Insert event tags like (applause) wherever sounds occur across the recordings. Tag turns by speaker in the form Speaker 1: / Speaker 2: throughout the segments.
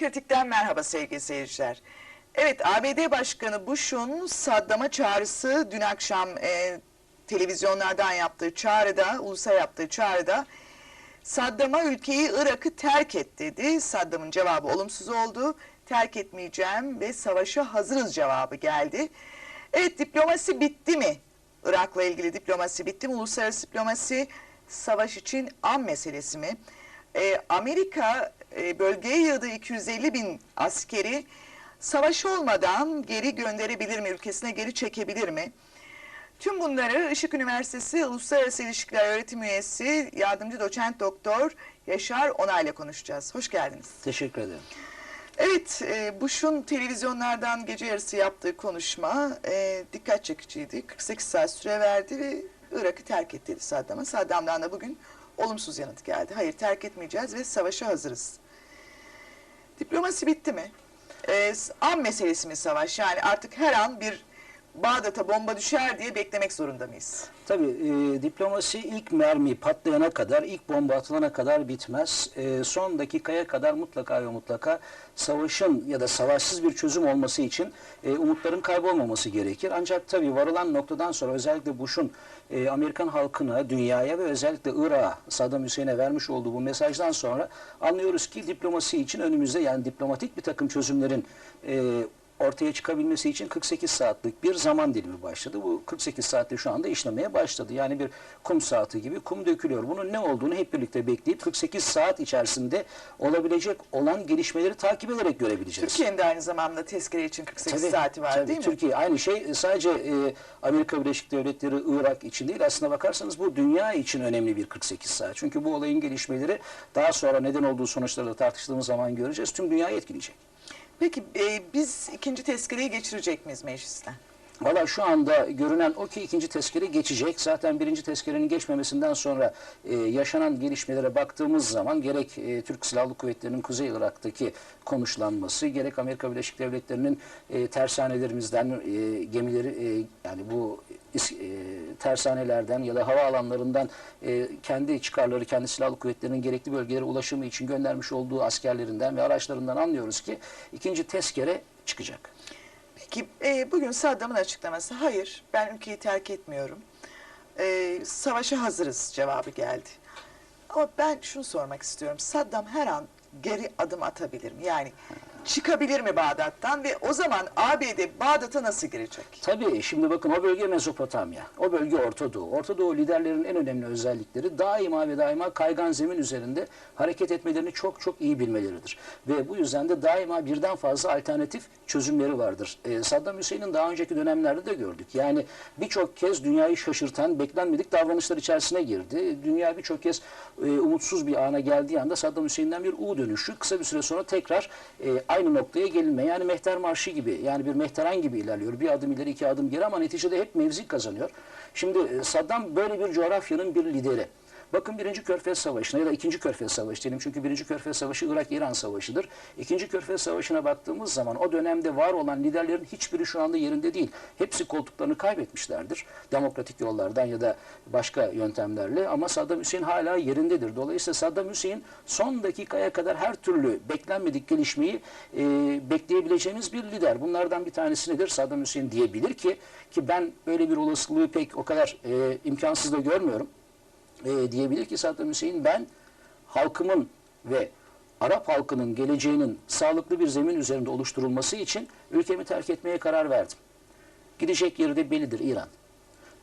Speaker 1: Kritik'ten merhaba sevgili seyirciler. Evet ABD Başkanı Bush'un Saddam'a çağrısı dün akşam e, televizyonlardan yaptığı çağrıda, ulusa yaptığı çağrıda Saddam'a ülkeyi Irak'ı terk et dedi. Saddam'ın cevabı olumsuz oldu. Terk etmeyeceğim ve savaşa hazırız cevabı geldi. Evet diplomasi bitti mi? Irak'la ilgili diplomasi bitti mi? Uluslararası diplomasi savaş için an meselesi mi? Ee, Amerika e, bölgeye yığdığı 250 bin askeri savaş olmadan geri gönderebilir mi? Ülkesine geri çekebilir mi? Tüm bunları Işık Üniversitesi Uluslararası İlişkiler Öğretim Üyesi Yardımcı Doçent Doktor Yaşar Onay'la konuşacağız. Hoş geldiniz.
Speaker 2: Teşekkür ederim.
Speaker 1: Evet, e, Bush'un televizyonlardan gece yarısı yaptığı konuşma e, dikkat çekiciydi. 48 saat süre verdi ve Irak'ı terk etti Saddam'a. Saddam'dan da bugün olumsuz yanıt geldi. Hayır terk etmeyeceğiz ve savaşa hazırız. Diplomasi bitti mi? E, an meselesi mi savaş? Yani artık her an bir Bağdat'a bomba düşer diye beklemek zorunda mıyız?
Speaker 2: Tabii e, diplomasi ilk mermi patlayana kadar, ilk bomba atılana kadar bitmez. E, son dakikaya kadar mutlaka ve mutlaka savaşın ya da savaşsız bir çözüm olması için e, umutların kaybolmaması gerekir. Ancak tabii varılan noktadan sonra özellikle Bush'un e, Amerikan halkına, dünyaya ve özellikle Irak'a, Saddam Hüseyin'e vermiş olduğu bu mesajdan sonra anlıyoruz ki diplomasi için önümüzde yani diplomatik bir takım çözümlerin e, ortaya çıkabilmesi için 48 saatlik bir zaman dilimi başladı. Bu 48 saatte şu anda işlemeye başladı. Yani bir kum saati gibi kum dökülüyor. Bunun ne olduğunu hep birlikte bekleyip 48 saat içerisinde olabilecek olan gelişmeleri takip ederek görebileceğiz.
Speaker 1: Türkiye'nin de aynı zamanda tezkere için 48
Speaker 2: Tabii,
Speaker 1: saati var
Speaker 2: tabii.
Speaker 1: değil mi?
Speaker 2: Türkiye aynı şey sadece e, Amerika Birleşik Devletleri Irak için değil aslına bakarsanız bu dünya için önemli bir 48 saat. Çünkü bu olayın gelişmeleri daha sonra neden olduğu sonuçları da tartıştığımız zaman göreceğiz. Tüm dünyayı etkileyecek.
Speaker 1: Peki e, biz ikinci tezkereyi geçirecek miyiz meclisten?
Speaker 2: Valla şu anda görünen o ki ikinci tezkere geçecek. Zaten birinci tezkerenin geçmemesinden sonra e, yaşanan gelişmelere baktığımız zaman gerek e, Türk Silahlı Kuvvetleri'nin Kuzey Irak'taki konuşlanması, gerek Amerika Birleşik Devletleri'nin e, tersanelerimizden e, gemileri e, yani bu tersanelerden ya da havaalanlarından e, kendi çıkarları, kendi silahlı kuvvetlerinin gerekli bölgelere ulaşımı için göndermiş olduğu askerlerinden ve araçlarından anlıyoruz ki ikinci tezkere çıkacak.
Speaker 1: Peki e, bugün Saddam'ın açıklaması hayır ben ülkeyi terk etmiyorum. E, savaşa hazırız cevabı geldi. Ama ben şunu sormak istiyorum. Saddam her an geri adım atabilir mi? Yani çıkabilir mi Bağdat'tan ve o zaman ABD Bağdat'a nasıl girecek?
Speaker 2: Tabii şimdi bakın o bölge Mezopotamya, o bölge Orta Doğu. Orta Doğu liderlerin en önemli özellikleri daima ve daima kaygan zemin üzerinde hareket etmelerini çok çok iyi bilmeleridir. Ve bu yüzden de daima birden fazla alternatif çözümleri vardır. Ee, Saddam Hüseyin'in daha önceki dönemlerde de gördük. Yani birçok kez dünyayı şaşırtan, beklenmedik davranışlar içerisine girdi. Dünya birçok kez e, umutsuz bir ana geldiği anda Saddam Hüseyin'den bir U dönüşü kısa bir süre sonra tekrar e, aynı noktaya gelinme. Yani mehter marşı gibi yani bir mehteran gibi ilerliyor. Bir adım ileri iki adım geri ama neticede hep mevzi kazanıyor. Şimdi e, Saddam böyle bir coğrafyanın bir lideri. Bakın birinci Körfez Savaşı'na ya da ikinci Körfez Savaşı diyelim çünkü birinci Körfez Savaşı Irak-İran Savaşı'dır. İkinci Körfez Savaşı'na baktığımız zaman o dönemde var olan liderlerin hiçbiri şu anda yerinde değil. Hepsi koltuklarını kaybetmişlerdir. Demokratik yollardan ya da başka yöntemlerle ama Saddam Hüseyin hala yerindedir. Dolayısıyla Saddam Hüseyin son dakikaya kadar her türlü beklenmedik gelişmeyi e, bekleyebileceğimiz bir lider. Bunlardan bir tanesi nedir? Saddam Hüseyin diyebilir ki ki ben böyle bir olasılığı pek o kadar e, imkansız da görmüyorum e, diyebilir ki Saddam Hüseyin ben halkımın ve Arap halkının geleceğinin sağlıklı bir zemin üzerinde oluşturulması için ülkemi terk etmeye karar verdim. Gidecek yeri de bellidir İran.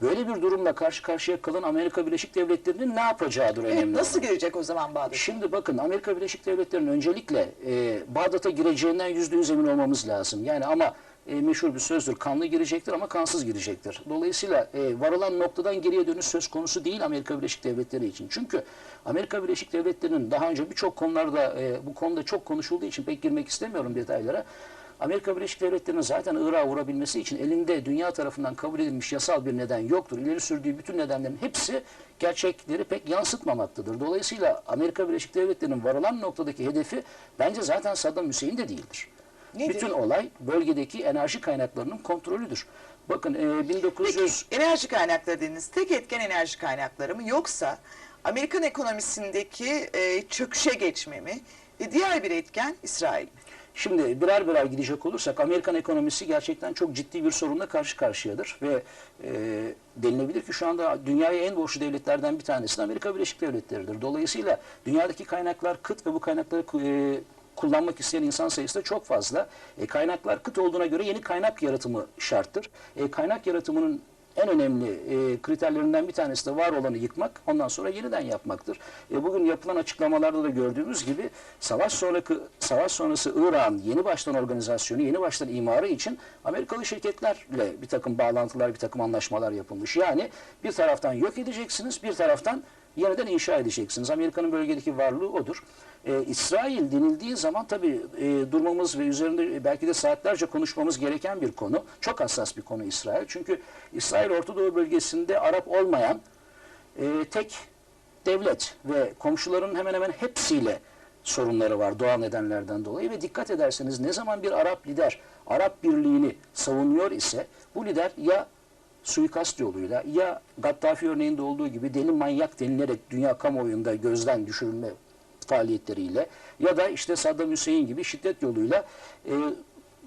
Speaker 2: Böyle bir durumla karşı karşıya kalan Amerika Birleşik Devletleri'nin ne yapacağıdır
Speaker 1: Evet,
Speaker 2: önemli
Speaker 1: nasıl
Speaker 2: olan.
Speaker 1: girecek o zaman Bağdat'a?
Speaker 2: Şimdi bakın Amerika Birleşik Devletleri'nin öncelikle e, Bağdat'a gireceğinden yüzde yüz emin olmamız lazım. Yani ama e, meşhur bir sözdür. Kanlı girecektir ama kansız girecektir. Dolayısıyla e, varılan noktadan geriye dönüş söz konusu değil Amerika Birleşik Devletleri için. Çünkü Amerika Birleşik Devletleri'nin daha önce birçok konularda e, bu konuda çok konuşulduğu için pek girmek istemiyorum detaylara. Amerika Birleşik Devletleri'nin zaten Irak'a vurabilmesi için elinde dünya tarafından kabul edilmiş yasal bir neden yoktur. İleri sürdüğü bütün nedenlerin hepsi gerçekleri pek yansıtmamaktadır. Dolayısıyla Amerika Birleşik Devletleri'nin varılan noktadaki hedefi bence zaten Saddam Hüseyin de değildir.
Speaker 1: Nedir?
Speaker 2: Bütün olay bölgedeki enerji kaynaklarının kontrolüdür. Bakın e, 1900
Speaker 1: Peki enerji kaynakları dediniz. Tek etken enerji kaynakları mı yoksa Amerikan ekonomisindeki e, çöküşe geçme mi? Ve diğer bir etken İsrail mi?
Speaker 2: Şimdi birer birer gidecek olursak Amerikan ekonomisi gerçekten çok ciddi bir sorunla karşı karşıyadır ve e, denilebilir ki şu anda dünyaya en borçlu devletlerden bir tanesi de Amerika Birleşik Devletleri'dir. Dolayısıyla dünyadaki kaynaklar kıt ve bu kaynakları e, kullanmak isteyen insan sayısı da çok fazla. E, kaynaklar kıt olduğuna göre yeni kaynak yaratımı şarttır. E, kaynak yaratımının en önemli e, kriterlerinden bir tanesi de var olanı yıkmak, ondan sonra yeniden yapmaktır. E, bugün yapılan açıklamalarda da gördüğümüz gibi savaş sonrası savaş sonrası İran yeni baştan organizasyonu, yeni baştan imarı için Amerikalı şirketlerle bir takım bağlantılar, bir takım anlaşmalar yapılmış. Yani bir taraftan yok edeceksiniz, bir taraftan yeniden inşa edeceksiniz. Amerika'nın bölgedeki varlığı odur. Ee, İsrail denildiği zaman tabii e, durmamız ve üzerinde belki de saatlerce konuşmamız gereken bir konu. Çok hassas bir konu İsrail. Çünkü İsrail Orta Doğu bölgesinde Arap olmayan e, tek devlet ve komşuların hemen hemen hepsiyle sorunları var doğal nedenlerden dolayı ve dikkat ederseniz ne zaman bir Arap lider Arap birliğini savunuyor ise bu lider ya suikast yoluyla ya Gaddafi örneğinde olduğu gibi deli manyak denilerek dünya kamuoyunda gözden düşürülme faaliyetleriyle ya da işte Saddam Hüseyin gibi şiddet yoluyla e,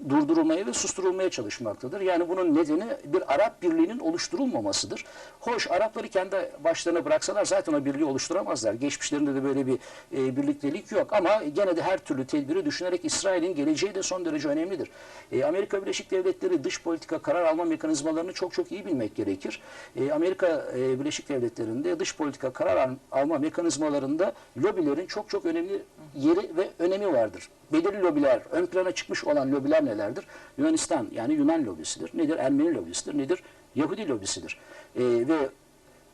Speaker 2: durdurulmaya ve susturulmaya çalışmaktadır. Yani bunun nedeni bir Arap birliğinin oluşturulmamasıdır. Hoş Arapları kendi başlarına bıraksalar zaten o birliği oluşturamazlar. Geçmişlerinde de böyle bir e, birliktelik yok ama gene de her türlü tedbiri düşünerek İsrail'in geleceği de son derece önemlidir. E, Amerika Birleşik Devletleri dış politika karar alma mekanizmalarını çok çok iyi bilmek gerekir. E, Amerika e, Birleşik Devletleri'nde dış politika karar al- alma mekanizmalarında lobilerin çok çok önemli yeri ve önemi vardır. Belirli lobiler, ön plana çıkmış olan lobiler nelerdir? Yunanistan yani Yunan lobisidir. Nedir? Ermeni lobisidir. Nedir? Yahudi lobisidir. E, ve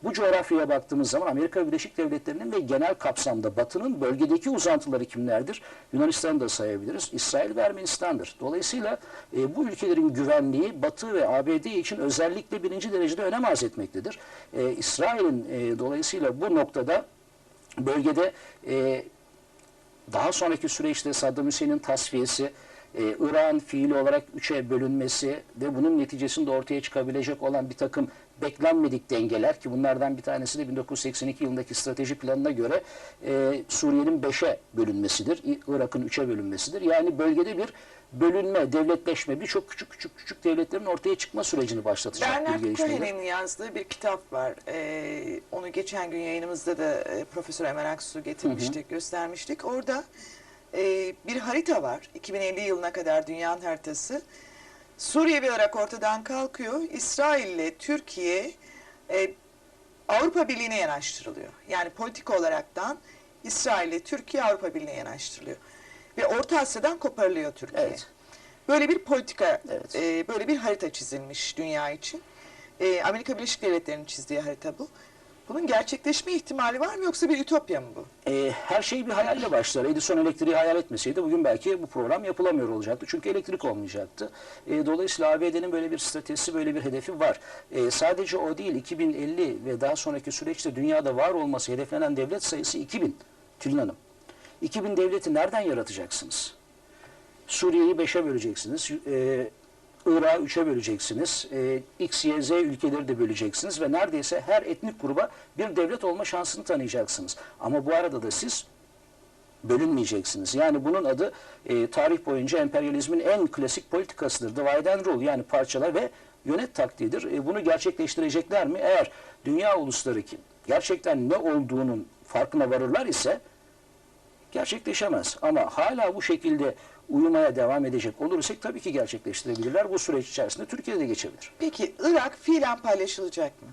Speaker 2: bu coğrafyaya baktığımız zaman Amerika Birleşik Devletleri'nin ve genel kapsamda Batı'nın bölgedeki uzantıları kimlerdir? Yunanistan'ı da sayabiliriz. İsrail ve Ermenistan'dır. Dolayısıyla e, bu ülkelerin güvenliği Batı ve ABD için özellikle birinci derecede önem arz etmektedir. E, İsrail'in e, dolayısıyla bu noktada bölgede e, daha sonraki süreçte Saddam Hüseyin'in tasfiyesi, e, Irak'ın fiili olarak üçe bölünmesi ve bunun neticesinde ortaya çıkabilecek olan bir takım beklenmedik dengeler ki bunlardan bir tanesi de 1982 yılındaki strateji planına göre e, Suriye'nin beşe bölünmesidir, İ- Irak'ın üçe bölünmesidir. Yani bölgede bir bölünme, devletleşme, birçok küçük küçük küçük devletlerin ortaya çıkma sürecini başlatacak bir
Speaker 1: Bernard
Speaker 2: gelişmedir.
Speaker 1: Cohen'in yazdığı bir kitap var. Ee, onu geçen gün yayınımızda da e, Profesör Emel Aksu getirmiştik, göstermiştik. Orada e, bir harita var. 2050 yılına kadar dünyanın haritası. Suriye ve Irak ortadan kalkıyor. İsrail ile Türkiye e, Avrupa Birliği'ne yanaştırılıyor. Yani politik olaraktan İsrail ile Türkiye Avrupa Birliği'ne yanaştırılıyor. Ve Orta Asya'dan koparılıyor Türkiye.
Speaker 2: Evet.
Speaker 1: Böyle bir politika,
Speaker 2: Evet.
Speaker 1: e, böyle bir harita çizilmiş dünya için. E, Amerika Birleşik Devletleri'nin çizdiği harita bu. Bunun gerçekleşme ihtimali var mı yoksa bir ütopya mı bu?
Speaker 2: E, her şey bir hayalle başlar. Edison elektriği hayal etmeseydi bugün belki bu program yapılamıyor olacaktı. Çünkü elektrik olmayacaktı. E, dolayısıyla ABD'nin böyle bir stratejisi, böyle bir hedefi var. E, sadece o değil, 2050 ve daha sonraki süreçte dünyada var olması hedeflenen devlet sayısı 2000. Tülin Hanım. 2000 devleti nereden yaratacaksınız? Suriye'yi 5'e böleceksiniz. E, Irak'ı 3'e böleceksiniz. E, X, Y, Z ülkeleri de böleceksiniz ve neredeyse her etnik gruba bir devlet olma şansını tanıyacaksınız. Ama bu arada da siz bölünmeyeceksiniz. Yani bunun adı e, tarih boyunca emperyalizmin en klasik politikasıdır. Divide and rule yani parçala ve yönet taktiğidir. E, bunu gerçekleştirecekler mi? Eğer dünya ulusları ki gerçekten ne olduğunun farkına varırlar ise gerçekleşemez. Ama hala bu şekilde uyumaya devam edecek olursak tabii ki gerçekleştirebilirler. Bu süreç içerisinde Türkiye'de geçebilir.
Speaker 1: Peki Irak fiilen paylaşılacak mı?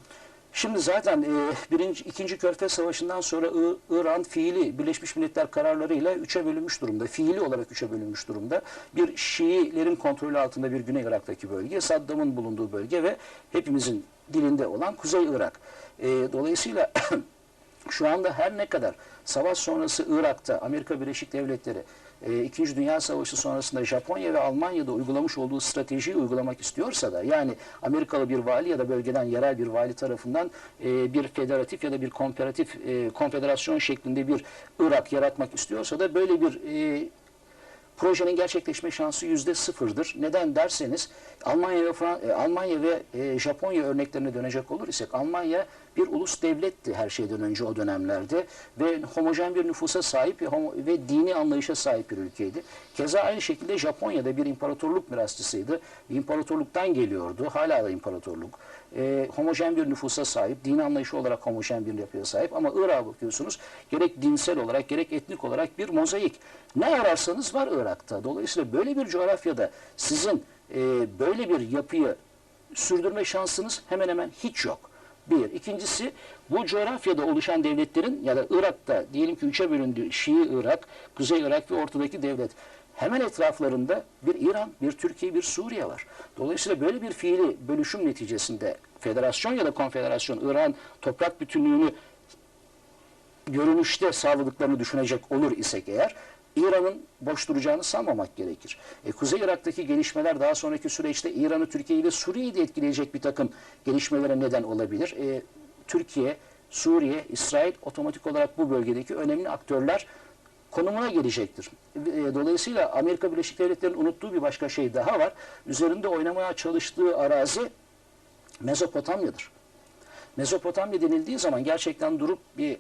Speaker 2: Şimdi zaten e, birinci, ikinci Körfez Savaşı'ndan sonra İ- İran fiili Birleşmiş Milletler kararlarıyla üçe bölünmüş durumda. Fiili olarak üçe bölünmüş durumda. Bir Şiilerin kontrolü altında bir Güney Irak'taki bölge, Saddam'ın bulunduğu bölge ve hepimizin dilinde olan Kuzey Irak. E, dolayısıyla (clears throat) şu anda her ne kadar savaş sonrası Irak'ta Amerika Birleşik Devletleri e, İkinci Dünya Savaşı sonrasında Japonya ve Almanya'da uygulamış olduğu stratejiyi uygulamak istiyorsa da yani Amerikalı bir vali ya da bölgeden yerel bir vali tarafından e, bir federatif ya da bir komparatif e, konfederasyon şeklinde bir Irak yaratmak istiyorsa da böyle bir e, projenin gerçekleşme şansı yüzde sıfırdır. Neden derseniz Almanya ve Fran- e, Almanya ve e, Japonya örneklerine dönecek olur isek Almanya bir ulus devletti her şeyden önce o dönemlerde ve homojen bir nüfusa sahip ve, dini anlayışa sahip bir ülkeydi. Keza aynı şekilde Japonya'da bir imparatorluk mirasçısıydı. İmparatorluktan geliyordu. Hala da imparatorluk. Ee, homojen bir nüfusa sahip, dini anlayışı olarak homojen bir yapıya sahip ama Irak'a bakıyorsunuz gerek dinsel olarak gerek etnik olarak bir mozaik. Ne ararsanız var Irak'ta. Dolayısıyla böyle bir coğrafyada sizin e, böyle bir yapıyı sürdürme şansınız hemen hemen hiç yok. Bir. İkincisi bu coğrafyada oluşan devletlerin ya da Irak'ta diyelim ki üçe bölündü Şii Irak, Kuzey Irak ve ortadaki devlet. Hemen etraflarında bir İran, bir Türkiye, bir Suriye var. Dolayısıyla böyle bir fiili bölüşüm neticesinde federasyon ya da konfederasyon İran toprak bütünlüğünü görünüşte sağladıklarını düşünecek olur isek eğer İran'ın boş duracağını sanmamak gerekir. E, Kuzey Irak'taki gelişmeler daha sonraki süreçte İran'ı, Türkiye'yi ve Suriye'yi de etkileyecek bir takım gelişmelere neden olabilir. E, Türkiye, Suriye, İsrail otomatik olarak bu bölgedeki önemli aktörler konumuna gelecektir. E, Dolayısıyla Amerika Birleşik Devletleri'nin unuttuğu bir başka şey daha var. Üzerinde oynamaya çalıştığı arazi Mezopotamya'dır. Mezopotamya denildiği zaman gerçekten durup bir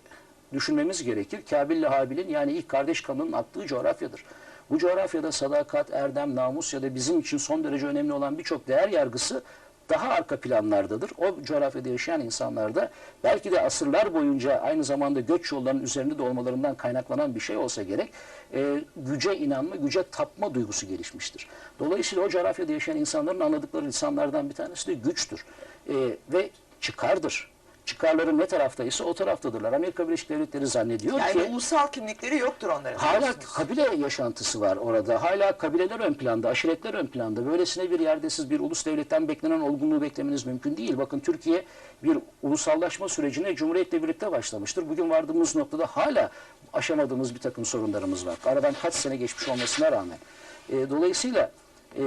Speaker 2: düşünmemiz gerekir. Kabil ile Habil'in yani ilk kardeş kanının attığı coğrafyadır. Bu coğrafyada sadakat, erdem, namus ya da bizim için son derece önemli olan birçok değer yargısı daha arka planlardadır. O coğrafyada yaşayan insanlar da belki de asırlar boyunca aynı zamanda göç yollarının üzerinde de olmalarından kaynaklanan bir şey olsa gerek e, güce inanma, güce tapma duygusu gelişmiştir. Dolayısıyla o coğrafyada yaşayan insanların anladıkları lisanlardan bir tanesi de güçtür E, ve çıkardır. Çıkarları ne taraftaysa o taraftadırlar. Amerika Birleşik Devletleri zannediyor
Speaker 1: Yani
Speaker 2: ki
Speaker 1: ulusal kimlikleri yoktur onların.
Speaker 2: hala kabile yaşantısı var orada. Hala kabileler ön planda, aşiretler ön planda. Böylesine bir yerde siz bir ulus devletten beklenen olgunluğu beklemeniz mümkün değil. Bakın Türkiye bir ulusallaşma sürecine Cumhuriyet'le birlikte başlamıştır. Bugün vardığımız noktada hala aşamadığımız bir takım sorunlarımız var. Aradan kaç sene geçmiş olmasına rağmen. E, dolayısıyla e,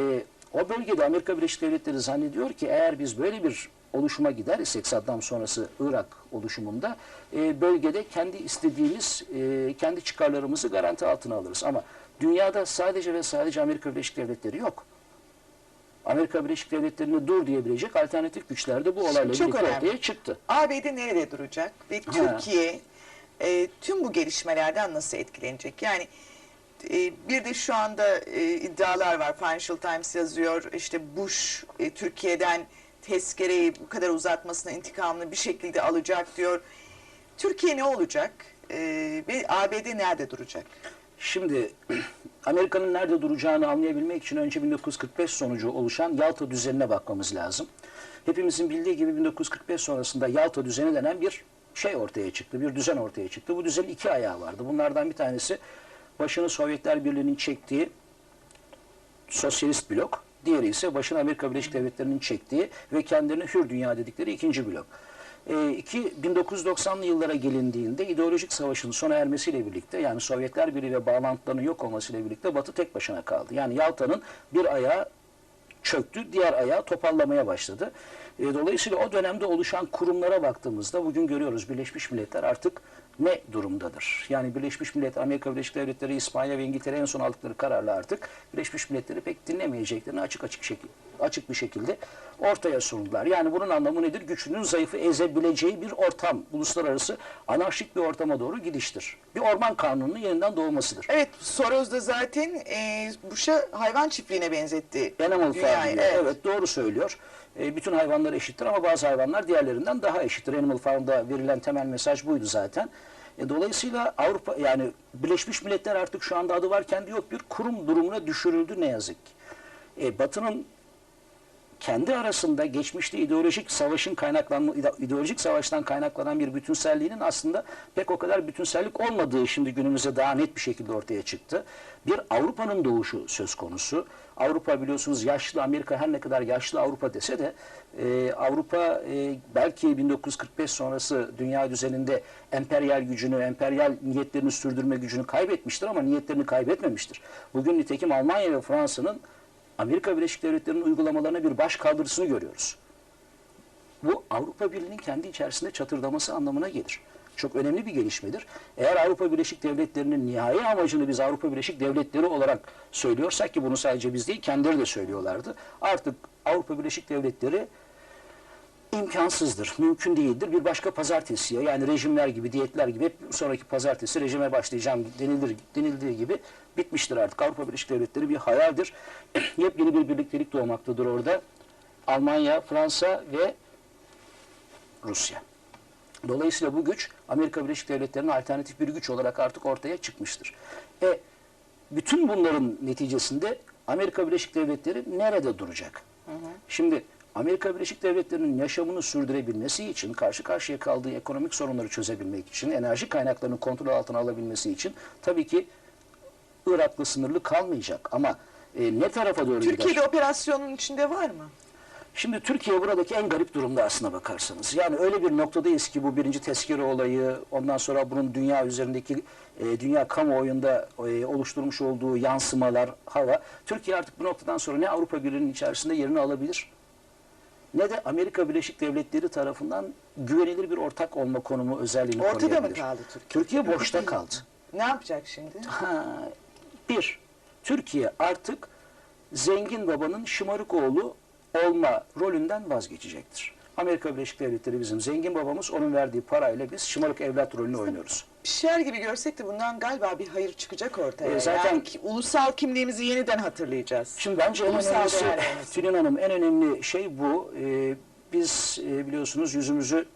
Speaker 2: o bölgede Amerika Birleşik Devletleri zannediyor ki eğer biz böyle bir oluşuma gider Saddam sonrası Irak oluşumunda e, bölgede kendi istediğimiz, e, kendi çıkarlarımızı garanti altına alırız. Ama dünyada sadece ve sadece Amerika Birleşik Devletleri yok. Amerika Birleşik Devletleri'ne dur diyebilecek alternatif güçler de bu olayla
Speaker 1: Çok
Speaker 2: birlikte
Speaker 1: önemli.
Speaker 2: ortaya çıktı.
Speaker 1: ABD nerede duracak ve Türkiye e, tüm bu gelişmelerden nasıl etkilenecek? Yani e, bir de şu anda e, iddialar var. Financial Times yazıyor. İşte Bush e, Türkiye'den tezkereyi bu kadar uzatmasına intikamını bir şekilde alacak diyor. Türkiye ne olacak? E, ve ABD nerede duracak?
Speaker 2: Şimdi (clears throat) Amerika'nın nerede duracağını anlayabilmek için önce 1945 sonucu oluşan Yalta düzenine bakmamız lazım. Hepimizin bildiği gibi 1945 sonrasında Yalta düzeni denen bir şey ortaya çıktı, bir düzen ortaya çıktı. Bu düzenin iki ayağı vardı. Bunlardan bir tanesi başını Sovyetler Birliği'nin çektiği sosyalist blok, diğeri ise başını Amerika Birleşik Devletleri'nin çektiği ve kendilerine hür dünya dedikleri ikinci blok. E, iki, 1990'lı yıllara gelindiğinde ideolojik savaşın sona ermesiyle birlikte yani Sovyetler Birliği ve bağlantılarının yok olmasıyla birlikte Batı tek başına kaldı. Yani Yalta'nın bir ayağı çöktü, diğer ayağı topallamaya başladı. E, dolayısıyla o dönemde oluşan kurumlara baktığımızda bugün görüyoruz Birleşmiş Milletler artık ne durumdadır? Yani Birleşmiş Milletler, Amerika Birleşik Devletleri, İspanya ve İngiltere en son aldıkları kararla artık Birleşmiş Milletleri pek dinlemeyeceklerini açık açık şekil, açık bir şekilde ortaya sundular. Yani bunun anlamı nedir? Güçlünün zayıfı ezebileceği bir ortam, uluslararası anarşik bir ortama doğru gidiştir. Bir orman kanununun yeniden doğmasıdır.
Speaker 1: Evet Soros da zaten e, Bush'a hayvan çiftliğine benzetti.
Speaker 2: Animal
Speaker 1: dünyayı.
Speaker 2: Farm diyor. Evet. doğru söylüyor. E, bütün hayvanlar eşittir ama bazı hayvanlar diğerlerinden daha eşittir. Animal Farm'da verilen temel mesaj buydu zaten. E, dolayısıyla Avrupa yani Birleşmiş Milletler artık şu anda adı varken yok bir kurum durumuna düşürüldü ne yazık ki. E, Batı'nın kendi arasında geçmişte ideolojik savaşın kaynaklanma ideolojik savaştan kaynaklanan bir bütünselliğinin aslında pek o kadar bütünsellik olmadığı şimdi günümüzde daha net bir şekilde ortaya çıktı. Bir Avrupa'nın doğuşu söz konusu. Avrupa biliyorsunuz yaşlı Amerika her ne kadar yaşlı Avrupa dese de e, Avrupa e, belki 1945 sonrası dünya düzeninde emperyal gücünü, emperyal niyetlerini sürdürme gücünü kaybetmiştir ama niyetlerini kaybetmemiştir. Bugün nitekim Almanya ve Fransa'nın Amerika Birleşik Devletleri'nin uygulamalarına bir baş kaldırısını görüyoruz. Bu Avrupa Birliği'nin kendi içerisinde çatırdaması anlamına gelir. Çok önemli bir gelişmedir. Eğer Avrupa Birleşik Devletleri'nin nihai amacını biz Avrupa Birleşik Devletleri olarak söylüyorsak ki bunu sadece biz değil kendileri de söylüyorlardı. Artık Avrupa Birleşik Devletleri imkansızdır, mümkün değildir. Bir başka pazartesiye yani rejimler gibi, diyetler gibi hep sonraki pazartesi rejime başlayacağım denilir, denildiği gibi bitmiştir artık. Avrupa Birleşik Devletleri bir hayaldir. (clears throat) Yepyeni bir birliktelik doğmaktadır orada. Almanya, Fransa ve Rusya. Dolayısıyla bu güç Amerika Birleşik Devletleri'nin alternatif bir güç olarak artık ortaya çıkmıştır. E, bütün bunların neticesinde Amerika Birleşik Devletleri nerede duracak? Şimdi Amerika Birleşik Devletleri'nin yaşamını sürdürebilmesi için, karşı karşıya kaldığı ekonomik sorunları çözebilmek için, enerji kaynaklarını kontrol altına alabilmesi için tabii ki Irak'la sınırlı kalmayacak. Ama e, ne tarafa doğru gider?
Speaker 1: Türkiye'de operasyonun içinde var mı?
Speaker 2: Şimdi Türkiye buradaki en garip durumda aslına bakarsanız. Yani öyle bir noktadayız ki bu birinci tezkere olayı, ondan sonra bunun dünya üzerindeki, e, dünya kamuoyunda e, oluşturmuş olduğu yansımalar, hava. Türkiye artık bu noktadan sonra ne Avrupa Birliği'nin içerisinde yerini alabilir, ne de Amerika Birleşik Devletleri tarafından güvenilir bir ortak olma konumu özelliğini
Speaker 1: Ortada mı
Speaker 2: koruyabilir.
Speaker 1: kaldı Türkiye?
Speaker 2: Türkiye boşta kaldı.
Speaker 1: Ne yapacak şimdi?
Speaker 2: Ha, bir, Türkiye artık zengin babanın şımarık oğlu olma rolünden vazgeçecektir. Amerika Birleşik Devletleri bizim zengin babamız, onun verdiği parayla biz şımarık evlat rolünü oynuyoruz.
Speaker 1: Pişer gibi görsek de bundan galiba bir hayır çıkacak ortaya.
Speaker 2: E, zaten-
Speaker 1: Yani ki- ulusal kimliğimizi yeniden hatırlayacağız.
Speaker 2: Şimdi bence en
Speaker 1: Ulusal
Speaker 2: önemlisi,
Speaker 1: değerlerimiz. (laughs)
Speaker 2: Tülin Hanım en önemli şey bu. Ee, biz e, biliyorsunuz yüzümüzü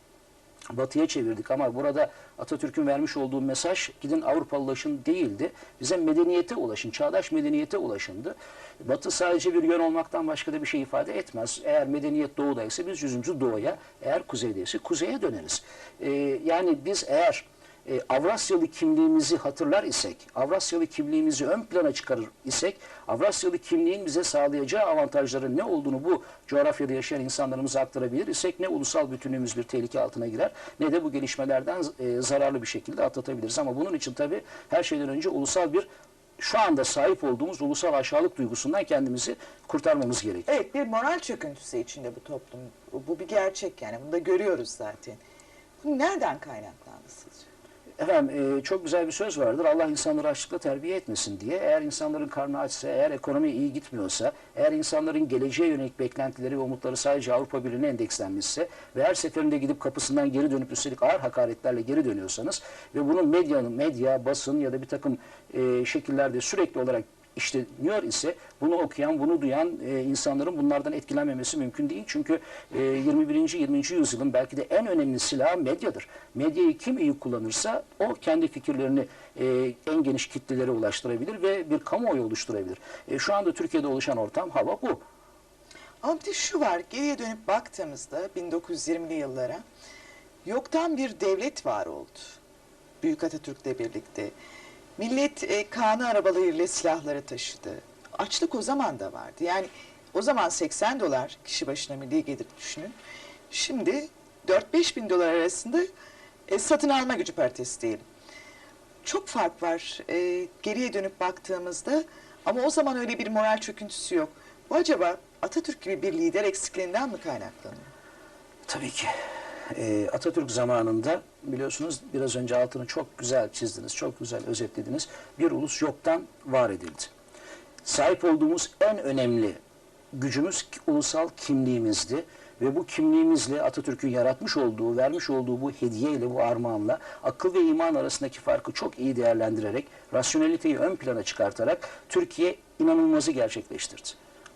Speaker 2: batıya çevirdik ama burada Atatürk'ün vermiş olduğu mesaj gidin Avrupalılaşın değildi. Bize medeniyete ulaşın, çağdaş medeniyete ulaşındı. Batı sadece bir yön olmaktan başka da bir şey ifade etmez. Eğer medeniyet doğudaysa biz yüzümüzü doğuya, eğer kuzeydeyse kuzeye döneriz. Ee, yani biz eğer e, Avrasyalı kimliğimizi hatırlar isek, Avrasyalı kimliğimizi ön plana çıkarır isek, Avrasyalı kimliğin bize sağlayacağı avantajların ne olduğunu bu coğrafyada yaşayan insanlarımıza aktarabilir isek ne ulusal bütünlüğümüz bir tehlike altına girer ne de bu gelişmelerden e, zararlı bir şekilde atlatabiliriz. Ama bunun için tabii her şeyden önce ulusal bir şu anda sahip olduğumuz ulusal aşağılık duygusundan kendimizi kurtarmamız gerekiyor.
Speaker 1: Evet bir moral çöküntüsü içinde bu toplum. Bu, bir gerçek yani. Bunu da görüyoruz zaten. Bu nereden kaynaklandı sizce?
Speaker 2: Efendim e, çok güzel bir söz vardır. Allah insanları açlıkla terbiye etmesin diye. Eğer insanların karnı açsa, eğer ekonomi iyi gitmiyorsa, eğer insanların geleceğe yönelik beklentileri ve umutları sadece Avrupa Birliği'ne endekslenmişse ve her seferinde gidip kapısından geri dönüp üstelik ağır hakaretlerle geri dönüyorsanız ve bunun medyanın, medya, basın ya da bir takım e, şekillerde sürekli olarak işleniyor ise bunu okuyan, bunu duyan e, insanların bunlardan etkilenmemesi mümkün değil. Çünkü e, 21. 20. yüzyılın belki de en önemli silahı medyadır. Medyayı kim iyi kullanırsa o kendi fikirlerini e, en geniş kitlelere ulaştırabilir ve bir kamuoyu oluşturabilir. E, şu anda Türkiye'de oluşan ortam hava bu.
Speaker 1: Ama bir şu var, geriye dönüp baktığımızda 1920'li yıllara yoktan bir devlet var oldu. Büyük Atatürk'le birlikte. Millet e, kanı arabalarıyla silahları taşıdı. Açlık o zaman da vardı. Yani o zaman 80 dolar kişi başına milli gelir düşünün. Şimdi 4-5 bin dolar arasında e, satın alma gücü paritesi diyelim. Çok fark var e, geriye dönüp baktığımızda ama o zaman öyle bir moral çöküntüsü yok. Bu acaba Atatürk gibi bir lider eksikliğinden mi kaynaklanıyor?
Speaker 2: Tabii ki. Ee, Atatürk zamanında biliyorsunuz biraz önce altını çok güzel çizdiniz, çok güzel özetlediniz. Bir ulus yoktan var edildi. Sahip olduğumuz en önemli gücümüz ulusal kimliğimizdi. Ve bu kimliğimizle Atatürk'ün yaratmış olduğu, vermiş olduğu bu hediyeyle, bu armağanla akıl ve iman arasındaki farkı çok iyi değerlendirerek, rasyoneliteyi ön plana çıkartarak Türkiye inanılmazı gerçekleştirdi.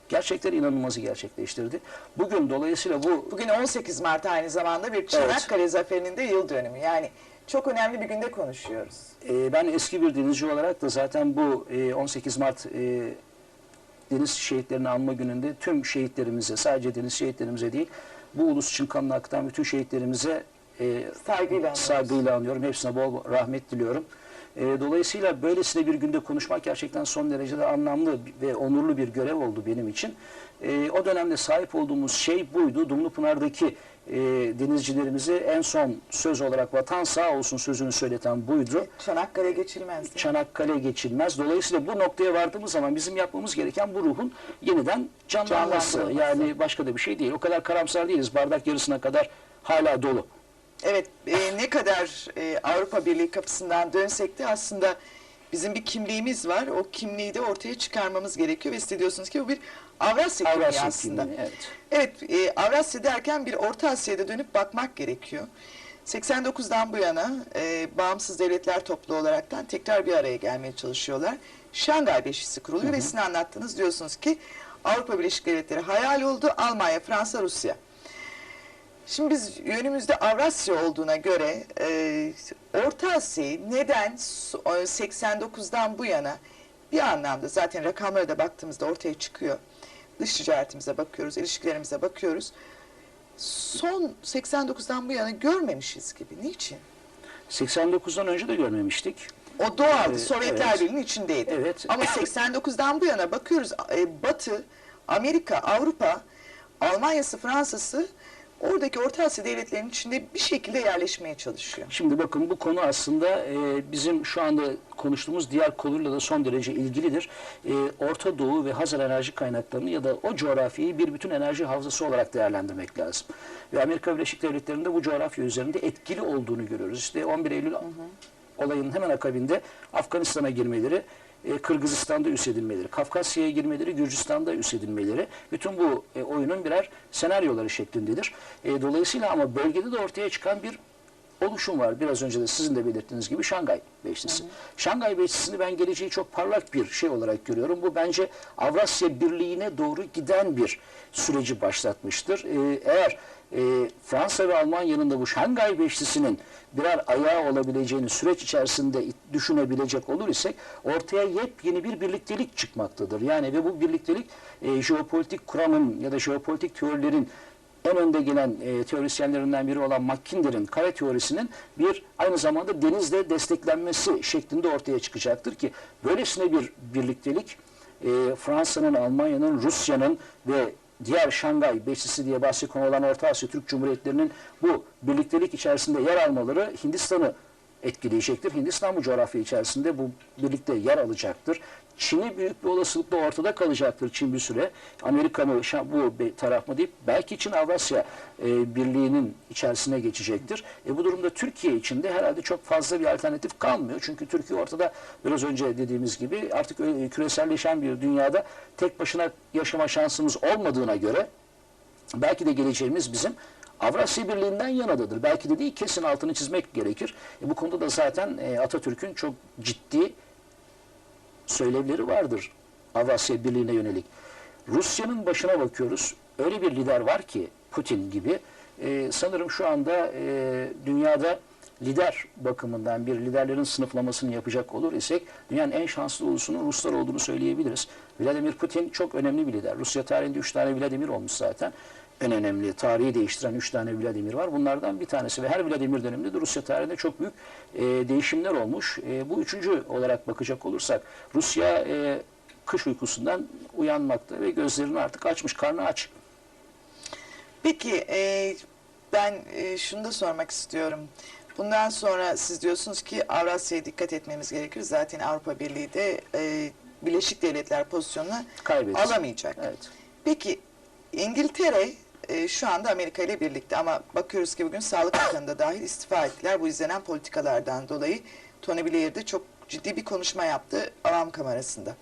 Speaker 2: Gerçekten inanılmazı gerçekleştirdi. Bugün dolayısıyla bu
Speaker 1: Bugün 18 Mart aynı zamanda bir Çanakkale Zaferi'nin de yıl dönümü. Yani çok önemli bir günde konuşuyoruz.
Speaker 2: Ee, ben eski bir denizci olarak da zaten bu e, 18 Mart e, deniz şehitlerini anma gününde tüm şehitlerimize, sadece deniz şehitlerimize değil, bu ulus için kanını akıtan bütün şehitlerimize e,
Speaker 1: Saygıyla anıyoruz.
Speaker 2: saygıyla anıyorum. Hepsine bol rahmet diliyorum. E, dolayısıyla böylesine bir günde konuşmak gerçekten son derece de anlamlı ve onurlu bir görev oldu benim için. E, o dönemde sahip olduğumuz şey buydu. Dumlupınar'daki e, denizcilerimize en son söz olarak vatan sağ olsun sözünü söyleten buydu.
Speaker 1: Çanakkale geçilmez.
Speaker 2: Çanakkale geçilmez. Dolayısıyla bu noktaya vardığımız zaman bizim yapmamız gereken bu ruhun yeniden canlanması.
Speaker 1: Canlandırılması.
Speaker 2: Yani başka da bir şey değil. O kadar karamsar değiliz. Bardak yarısına kadar hala dolu.
Speaker 1: Evet, e, ne kadar e, Avrupa Birliği kapısından dönsek de aslında bizim bir kimliğimiz var. O kimliği de ortaya çıkarmamız gerekiyor ve siz diyorsunuz ki bu bir Avrasya, kimliği
Speaker 2: Avrasya
Speaker 1: aslında.
Speaker 2: kimliği, evet.
Speaker 1: Evet, e, Avrasya derken bir Orta Asya'da dönüp bakmak gerekiyor. 89'dan bu yana e, bağımsız devletler topluluğu olaraktan tekrar bir araya gelmeye çalışıyorlar. Şangay Beşlisi kuruluyor ve sizin anlattınız diyorsunuz ki Avrupa Birleşik Devletleri hayal oldu. Almanya, Fransa, Rusya. Şimdi biz yönümüzde Avrasya olduğuna göre e, Orta Asya'yı neden so- e, 89'dan bu yana bir anlamda zaten rakamlara da baktığımızda ortaya çıkıyor. Dış ticaretimize bakıyoruz, ilişkilerimize bakıyoruz. Son 89'dan bu yana görmemişiz gibi. Niçin?
Speaker 2: 89'dan önce de görmemiştik.
Speaker 1: O doğaldı.
Speaker 2: Ee,
Speaker 1: Sovyetler
Speaker 2: evet.
Speaker 1: Birliği'nin içindeydi.
Speaker 2: Evet.
Speaker 1: Ama (laughs) 89'dan bu yana bakıyoruz e, Batı, Amerika, Avrupa, Almanya'sı, Fransa'sı oradaki Orta Asya devletlerinin içinde bir şekilde yerleşmeye çalışıyor.
Speaker 2: Şimdi bakın bu konu aslında e, bizim şu anda konuştuğumuz diğer konuyla da son derece ilgilidir. E, Orta Doğu ve Hazar enerji kaynaklarını ya da o coğrafyayı bir bütün enerji havzası olarak değerlendirmek lazım. Ve Amerika Birleşik Devletleri'nde bu coğrafya üzerinde etkili olduğunu görüyoruz. İşte 11 Eylül olayının hemen akabinde Afganistan'a girmeleri, e, Kırgızistan'da üs edilmeleri, Kafkasya'ya girmeleri, Gürcistan'da üs edilmeleri bütün bu e, oyunun birer senaryoları şeklindedir. E, dolayısıyla ama bölgede de ortaya çıkan bir oluşum var. Biraz önce de sizin de belirttiğiniz gibi Şangay Beşlisi. Şangay Beşlisi'ni ben geleceği çok parlak bir şey olarak görüyorum. Bu bence Avrasya Birliği'ne doğru giden bir süreci başlatmıştır. Ee, eğer e, Fransa ve Almanya'nın da bu Şangay Beşlisi'nin birer ayağı olabileceğini süreç içerisinde düşünebilecek olur isek ortaya yepyeni bir birliktelik çıkmaktadır. Yani ve bu birliktelik e, jeopolitik kuramın ya da jeopolitik teorilerin en önde gelen e, teorisyenlerinden biri olan Mackinder'in kare teorisinin bir aynı zamanda denizle desteklenmesi şeklinde ortaya çıkacaktır ki böylesine bir birliktelik e, Fransa'nın, Almanya'nın, Rusya'nın ve diğer Şangay Beşlisi diye bahsi konu olan Orta Asya Türk Cumhuriyetlerinin bu birliktelik içerisinde yer almaları Hindistan'ı etkileyecektir. Hindistan bu coğrafya içerisinde bu birlikte yer alacaktır. Çin'i büyük bir olasılıkla ortada kalacaktır Çin bir süre. Amerika mı bu bir taraf mı deyip belki Çin Avrasya e, Birliği'nin içerisine geçecektir. E, bu durumda Türkiye için de herhalde çok fazla bir alternatif kalmıyor. Çünkü Türkiye ortada biraz önce dediğimiz gibi artık e, küreselleşen bir dünyada tek başına yaşama şansımız olmadığına göre belki de geleceğimiz bizim Avrasya Birliği'nden yanadadır. Belki de değil kesin altını çizmek gerekir. E, bu konuda da zaten e, Atatürk'ün çok ciddi söylevleri vardır Avrasya Birliği'ne yönelik. Rusya'nın başına bakıyoruz. Öyle bir lider var ki Putin gibi. e, sanırım şu anda e, dünyada lider bakımından bir liderlerin sınıflamasını yapacak olur isek dünyanın en şanslı ulusunun Ruslar olduğunu söyleyebiliriz. Vladimir Putin çok önemli bir lider. Rusya tarihinde üç tane Vladimir olmuş zaten. En önemli tarihi değiştiren üç tane Vladimir var. Bunlardan bir tanesi ve her Vladimir döneminde de Rusya tarihinde çok büyük e, değişimler olmuş. E, bu üçüncü olarak bakacak olursak Rusya e, kış uykusundan uyanmakta ve gözlerini artık açmış, karnı aç.
Speaker 1: Peki e, ben e, şunu da sormak istiyorum. Bundan sonra siz diyorsunuz ki Avrasya'ya dikkat etmemiz gerekir. Zaten Avrupa Birliği de e, Birleşik Devletler pozisyonuna
Speaker 2: Kaybetsin.
Speaker 1: alamayacak.
Speaker 2: Evet.
Speaker 1: Peki İngiltere e, şu anda Amerika ile birlikte ama bakıyoruz ki bugün Sağlık Bakanı da dahil istifa ettiler. Bu izlenen politikalardan dolayı Tony Blair de çok ciddi bir konuşma yaptı avam kamerasında.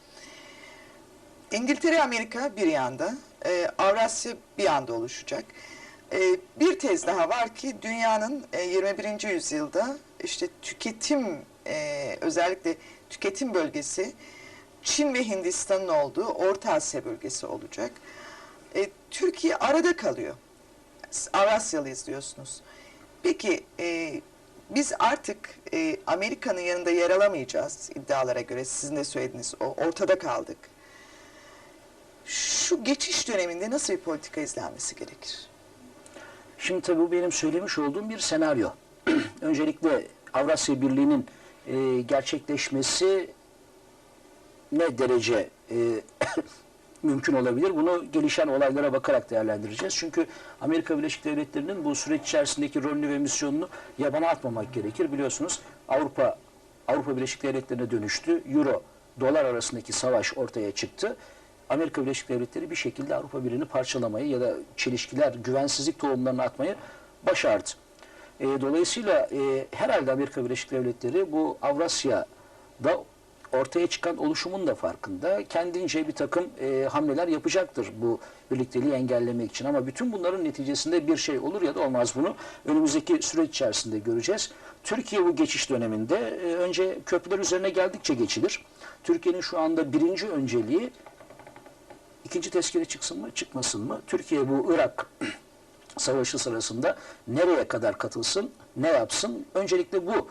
Speaker 1: İngiltere, Amerika bir yanda, e, Avrasya bir yanda oluşacak. E, bir tez daha var ki dünyanın e, 21. yüzyılda işte tüketim, e, özellikle tüketim bölgesi Çin ve Hindistan'ın olduğu Orta Asya bölgesi olacak. E, Türkiye arada kalıyor. Avrasyalıyız diyorsunuz. Peki e, biz artık e, Amerika'nın yanında yer alamayacağız iddialara göre. Sizin de söylediğiniz o ortada kaldık. Şu geçiş döneminde nasıl bir politika izlenmesi gerekir?
Speaker 2: Şimdi tabii bu benim söylemiş olduğum bir senaryo. (clears throat) Öncelikle Avrasya Birliği'nin e, gerçekleşmesi ne derece e, (clears throat) mümkün olabilir? Bunu gelişen olaylara bakarak değerlendireceğiz. Çünkü Amerika Birleşik Devletleri'nin bu süreç içerisindeki rolünü ve misyonunu yabana atmamak gerekir. Biliyorsunuz Avrupa Avrupa Birleşik Devletleri'ne dönüştü. Euro dolar arasındaki savaş ortaya çıktı. Amerika Birleşik Devletleri bir şekilde Avrupa Birliği'ni parçalamayı ya da çelişkiler, güvensizlik tohumlarını atmayı başardı. E, dolayısıyla e, herhalde Amerika Birleşik Devletleri bu Avrasya'da ortaya çıkan oluşumun da farkında. Kendince bir takım e, hamleler yapacaktır bu birlikteliği engellemek için. Ama bütün bunların neticesinde bir şey olur ya da olmaz bunu önümüzdeki süreç içerisinde göreceğiz. Türkiye bu geçiş döneminde e, önce köprüler üzerine geldikçe geçilir. Türkiye'nin şu anda birinci önceliği ikinci tezkere çıksın mı çıkmasın mı? Türkiye bu Irak (clears throat) savaşı sırasında nereye kadar katılsın, ne yapsın? Öncelikle bu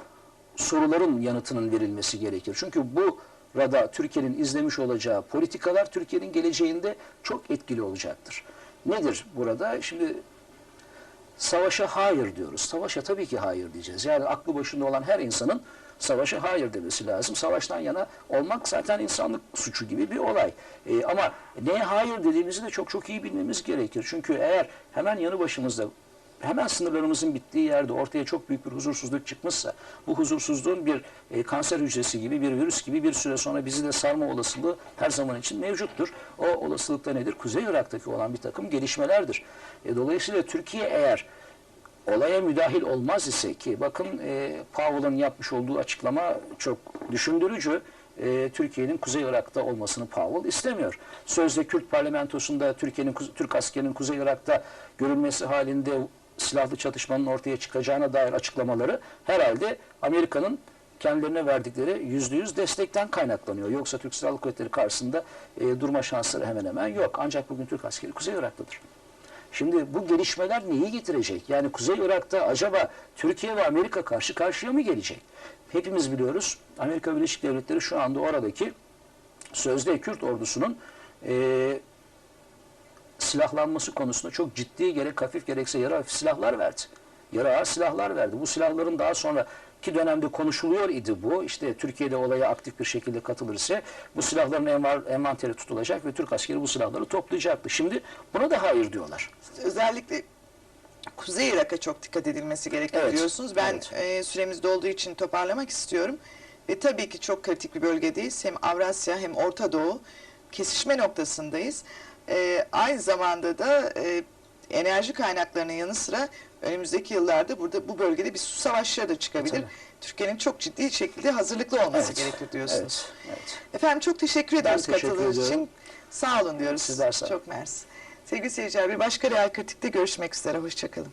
Speaker 2: soruların yanıtının verilmesi gerekir. Çünkü bu rada Türkiye'nin izlemiş olacağı politikalar Türkiye'nin geleceğinde çok etkili olacaktır. Nedir burada? Şimdi savaşa hayır diyoruz. Savaşa tabii ki hayır diyeceğiz. Yani aklı başında olan her insanın savaşa hayır demesi lazım. Savaştan yana olmak zaten insanlık suçu gibi bir olay. Ee, ama neye hayır dediğimizi de çok çok iyi bilmemiz gerekir. Çünkü eğer hemen yanı başımızda hemen sınırlarımızın bittiği yerde ortaya çok büyük bir huzursuzluk çıkmışsa bu huzursuzluğun bir e, kanser hücresi gibi bir virüs gibi bir süre sonra bizi de sarma olasılığı her zaman için mevcuttur. O olasılıkta nedir? Kuzey Irak'taki olan bir takım gelişmelerdir. E, dolayısıyla Türkiye eğer olaya müdahil olmaz ise ki bakın e, Powell'ın yapmış olduğu açıklama çok düşündürücü. E, Türkiye'nin Kuzey Irak'ta olmasını Powell istemiyor. Sözde Kürt parlamentosunda Türkiye'nin Türk askerinin Kuzey Irak'ta görülmesi halinde silahlı çatışmanın ortaya çıkacağına dair açıklamaları herhalde Amerika'nın kendilerine verdikleri yüzde yüz destekten kaynaklanıyor. Yoksa Türk Silahlı Kuvvetleri karşısında e, durma şansları hemen hemen yok. Ancak bugün Türk askeri Kuzey Irak'tadır. Şimdi bu gelişmeler neyi getirecek? Yani Kuzey Irak'ta acaba Türkiye ve Amerika karşı karşıya mı gelecek? Hepimiz biliyoruz Amerika Birleşik Devletleri şu anda oradaki sözde Kürt ordusunun e, silahlanması konusunda çok ciddi gerek hafif gerekse yarı hafif silahlar verdi. Yarı ağır silahlar verdi. Bu silahların daha sonra ki dönemde konuşuluyor idi bu. İşte Türkiye'de olaya aktif bir şekilde katılırsa bu silahların envanteri tutulacak ve Türk askeri bu silahları toplayacaktı. Şimdi buna da hayır diyorlar.
Speaker 1: Özellikle Kuzey Irak'a çok dikkat edilmesi gerekir
Speaker 2: Evet,
Speaker 1: diyorsunuz. Ben
Speaker 2: evet.
Speaker 1: e, süremiz dolduğu için toparlamak istiyorum. Ve tabii ki çok kritik bir bölgedeyiz. Hem Avrasya hem Orta Doğu kesişme noktasındayız. E, aynı zamanda da e, enerji kaynaklarının yanı sıra önümüzdeki yıllarda burada bu bölgede bir su savaşları da çıkabilir.
Speaker 2: Tabii.
Speaker 1: Türkiye'nin çok ciddi şekilde hazırlıklı olması
Speaker 2: Evet,
Speaker 1: gerekir diyorsunuz.
Speaker 2: Evet, evet.
Speaker 1: Efendim çok teşekkür ediyoruz
Speaker 2: teşekkür
Speaker 1: katıldığınız
Speaker 2: ediyorum.
Speaker 1: için. Sağ olun diyoruz.
Speaker 2: Sizler sağ olun.
Speaker 1: Çok mersi. Sevgili seyirciler bir başka Real Kritik'te görüşmek üzere. Hoşçakalın.